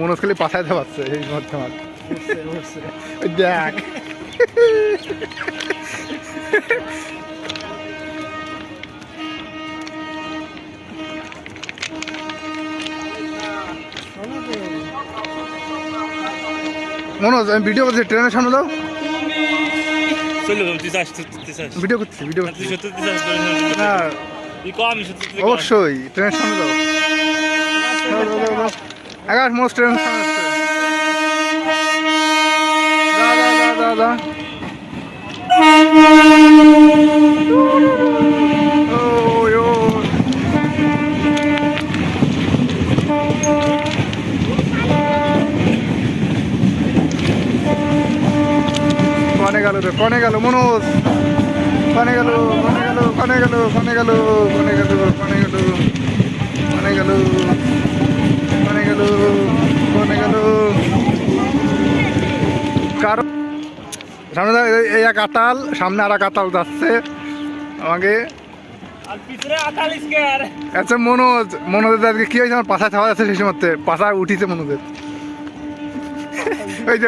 মনোজ খালি দেওয়া পারছে এই মধ্যে আমার। দেখ। মনোজ আমি ভিডিও করছি ট্রেনের সামনে দাও। ভিডিও করছি ভিডিও করছি। হ্যাঁ। অবশ্যই ট্রেনের সামনে দাও। I got more students কনে গেল রে, কনে মনোজ। কনে কনে গেল কনে গেল কনে গেল কনে গেল কনে গেল কনে গেল। গেল সামনে এই এক সামনে আর কাতাল যাচ্ছে। আমাকে আচ্ছা মনোজ মনোজের আজকে কি হয়েছে? আমার পাশা ছাওয়া যাচ্ছে সেই সময় পাশা উঠিছে মনোজের। এই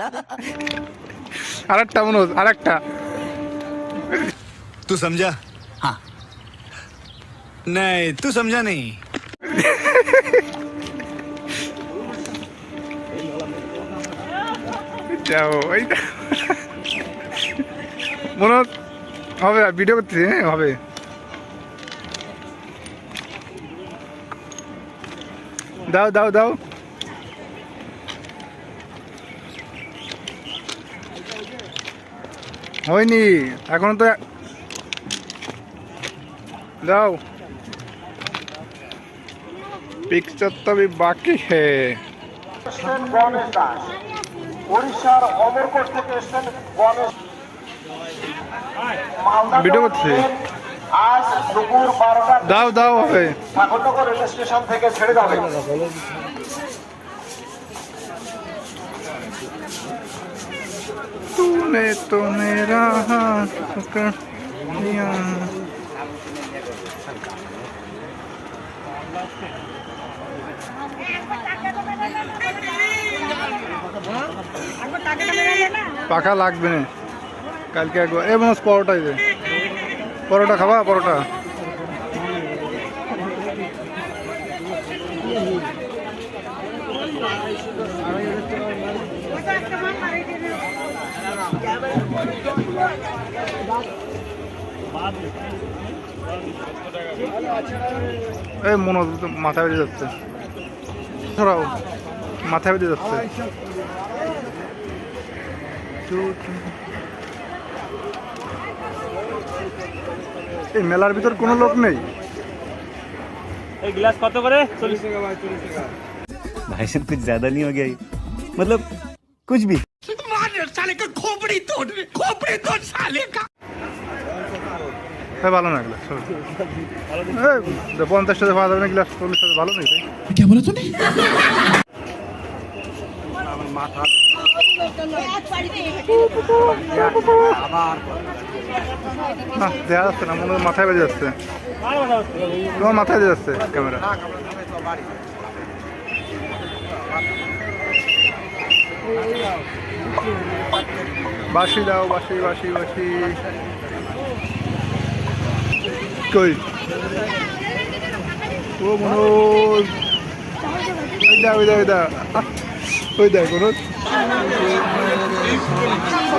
না। আরেকটা মনোজ আরেকটা। तू समझा हाँ नहीं तू समझा नहीं যাও এই যাও। মনোজ হবে ভিডিও করতেছি হ্যাঁ হবে দাও দাও দাও হয়নি এখন তো দাও পিকচার তো अभी বাকি है এসছেন গণেশ দাস উড়িষ্যার অমরকোট থেকে এসছেন গণেশ মালদা ভিডিও যাওয়ার করছে। ট্রেন আজ দুপুর বারোটা দাও দাও হবে ঠাকুরনগর রেল স্টেশন থেকে ছেড়ে যাবে तूने तो मेरा हाथ पकड़ लिया পাখা লাগবে না। কালকে একবার। এ মানুষ পরোটাই দে। পরোটা খাবা পরোটা? এই মাথা বেঁধে যাচ্ছে। মাথা বেঁধে যাচ্ছে। এই মেলার ভিতর কোনো লোক নেই। গ্লাস কত করে? চল্লিশ টাকা। ভাই ভাই সব কিছু নিয়ে হ্যাঁ ভালো না গ্লাস পঞ্চাশ টাকা পাওয়া যাবে না গ্লাস চল্লিশ টাকা ভালো নেই তাই? না? দেখা যাচ্ছে না মনে মাথায় বেজে যাচ্ছে। তোমার মাথায় বেজে যাচ্ছে ক্যামেরা বাসি দাও বাসি বাসি বাসি কই ও মনোজ। ওই দা ওই দা ওই দা ওই দেখ মনোজ। ও